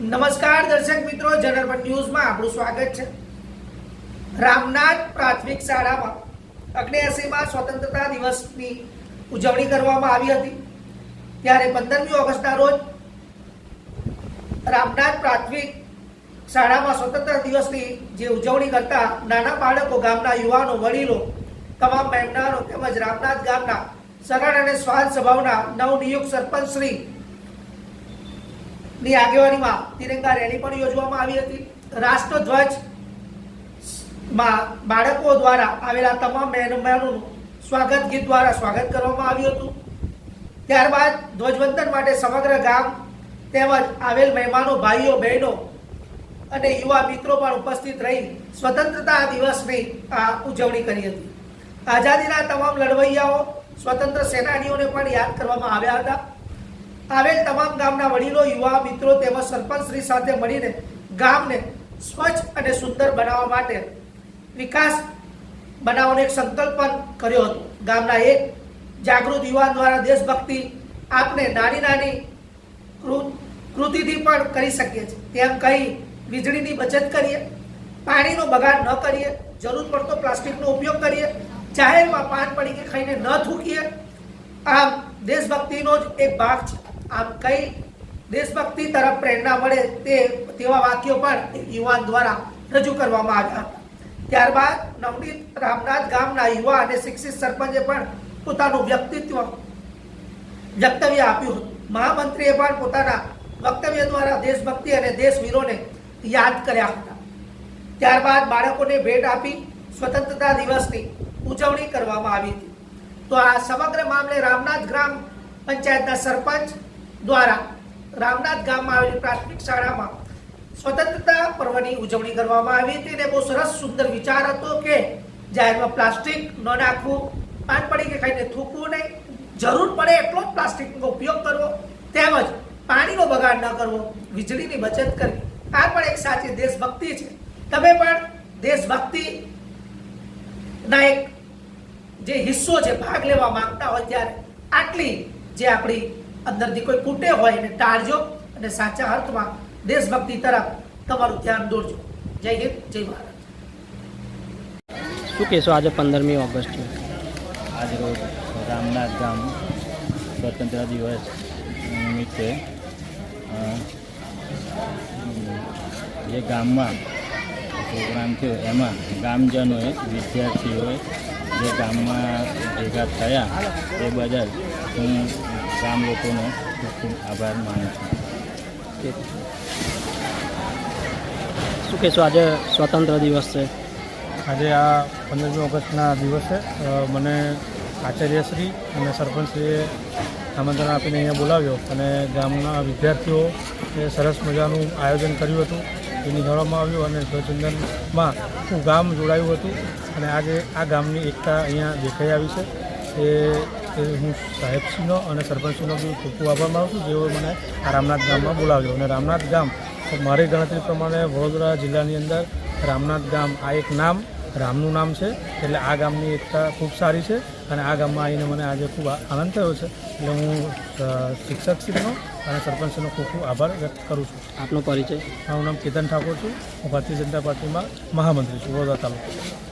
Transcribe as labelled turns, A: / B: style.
A: નમસ્કાર દર્શક મિત્રો જનરલ ન્યૂઝમાં આપણું સ્વાગત છે. રામનાથ પ્રાથમિક શાળામાં અગ્નેસીમાં સ્વતંત્રતા દિવસની ઉજવણી કરવામાં આવી હતી. ત્યારે પંદરમી ઓગસ્ટના રોજ રામનાથ પ્રાથમિક શાળામાં સ્વતંત્રતા દિવસની જે ઉજવણી કરતા નાના બાળકો, ગામના યુવાનો, વડીલો, તમામ મહેમાનો તેમજ રામનાથ ગામના સરળ અને સ્વાદ સ્વભાવના નવનિયુક્ત સરપંચ શ્રી ની આગેવાનીમાં તિરંગા રેલી પણ યોજવામાં આવી હતી. રાષ્ટ્રધ્વજમાં બાળકો દ્વારા આવેલા તમામ મહેમાનોનું સ્વાગત ગીત દ્વારા સ્વાગત કરવામાં આવ્યું હતું. ત્યારબાદ ધ્વજવંદન માટે સમગ્ર ગામ તેમજ આવેલ મહેમાનો, ભાઈઓ, બહેનો અને યુવા મિત્રો પણ ઉપસ્થિત રહી સ્વતંત્રતા દિવસની આ ઉજવણી કરી હતી. આઝાદીના તમામ લડવૈયાઓ, સ્વતંત્ર સેનાનીઓને પણ યાદ કરવામાં આવ્યા હતા. આવેલ તમામ ગામના વડીલો, યુવા, મિત્રો તેમજ સરપંચ શ્રી સાથે મળીને ગામને સ્વચ્છ અને સુંદર બનાવવા માટે વિકાસ બનાવવાનો એક સંકલ્પ પણ કર્યો હતો. ગામના એક જાગૃત યુવાન દ્વારા દેશભક્તિ આપને નાની નાની કૃ- કૃતિથી પણ કરી શકીએ છીએ. તેમ કહી વીજળીની બચત કરીએ, પાણીનો બગાડ ન કરીએ, જરૂર પડતો પ્લાસ્ટિકનો ઉપયોગ કરીએ, જાહેરમાં પાન પડીકે ખાઈને ન થૂકીએ. આમ દેશભક્તિનો જ એક ભાગ છે. આમ કઈ દેશભક્તિ તરફ પ્રેરણા મળે તે તેવા વાક્યો પણ યુવાન દ્વારા રજૂ કરવામાં આવ્યા હતા. ત્યારબાદ નવનીત રામનાથ ગામના યુવા અને શિક્ષિત સરપંચે પણ પોતાનું વ્યક્તિત્વ વક્તવ્ય આપ્યું હતું. મહામંત્રીએ પણ પોતાના વક્તવ્ય દ્વારા દેશભક્તિ અને દેશવીરોને યાદ કર્યા હતા. ત્યારબાદ બાળકોને ભેટ આપી સ્વતંત્રતા દિવસની ઉજવણી કરવામાં આવી હતી. તો આ સમગ્ર મામલે રામનાથ ગ્રામ પંચાયતના સરપંચ દ્વારા રામનાથ ગામમાં આવેલી પ્રાથમિક શાળામાં સ્વતંત્રતા પર્વની ઉજવણી કરવામાં આવી હતી અને બહુ સરસ સુંદર વિચાર હતો કે જાહેરમાં પ્લાસ્ટિક ન નાખવું, પાન પડી કે ખાઈને થૂકવું નહીં, જરૂર પડે એટલો જ પ્લાસ્ટિકનો ઉપયોગ કરવો, તેમજ પાણીનો બગાડ ન કરવો, વીજળીની બચત કરવી. આ પણ એક સાચી દેશભક્તિ છે. તમે પણ દેશભક્તિ ના એક જે હિસ્સો છે, ભાગ લેવા માંગતા હોય ત્યારે આટલી જે આપણી અંદરથી કોઈ ખૂટે હોય એને ટાળજો અને સાચા અર્થમાં દેશભક્તિ તરફ તમારું ધ્યાન દોરજો. જય હિન્દ જય ભારત.
B: શું કહેશો આજે પંદરમી ઓગસ્ટ છે?
C: આજરોજ રામનાથ ગામ સ્વતંત્ર દિવસ નિમિત્તે અ, જે ગામમાં પ્રોગ્રામ થયો એમાં ગામજનોએ વિદ્યાર્થીઓએ જે ગામમાં ભેગા થયા એ બદલ હું ગામ લોકોનો ખૂબ ખૂબ આભાર માનું છું.
B: શું કહેશો આજે સ્વતંત્ર દિવસ છે?
D: આજે આ પંદરમી ઓગસ્ટના દિવસે મને આચાર્યશ્રી અને સરપંચશ્રીએ આમંત્રણ આપીને અહીંયા બોલાવ્યો અને ગામના વિદ્યાર્થીઓ એ સરસ મજાનું આયોજન કર્યું હતું. એ નિહાળવામાં આવ્યું અને ધ્વજચંદનમાં આખું ગામ જોડાયું હતું અને આજે આ ગામની એકતા અહીંયા દેખાઈ આવી છે. એ એ હું સાહેબશ્રીનો અને સરપંચશ્રીનો બી ખૂબ ખૂબ આભાર માનું છું. જેઓ મને આ રામનાથ ગામમાં બોલાવ્યો. અને રામનાથ ગામ મારી ગણતરી પ્રમાણે વડોદરા જિલ્લાની અંદર રામનાથ ગામ આ એક નામ રામનું નામ છે. એટલે આ ગામની એકતા ખૂબ સારી છે અને આ ગામમાં આવીને મને આજે ખૂબ આનંદ થયો છે. એટલે હું શિક્ષકશ્રીનો અને સરપંચશ્રીનો ખૂબ ખૂબ આભાર વ્યક્ત કરું છું.
B: આપનો પરિચય?
D: મારું નામ કેતન ઠાકોર છું. હું ભારતીય જનતા પાર્ટીમાં મહામંત્રી છું વડોદરા તાલુકા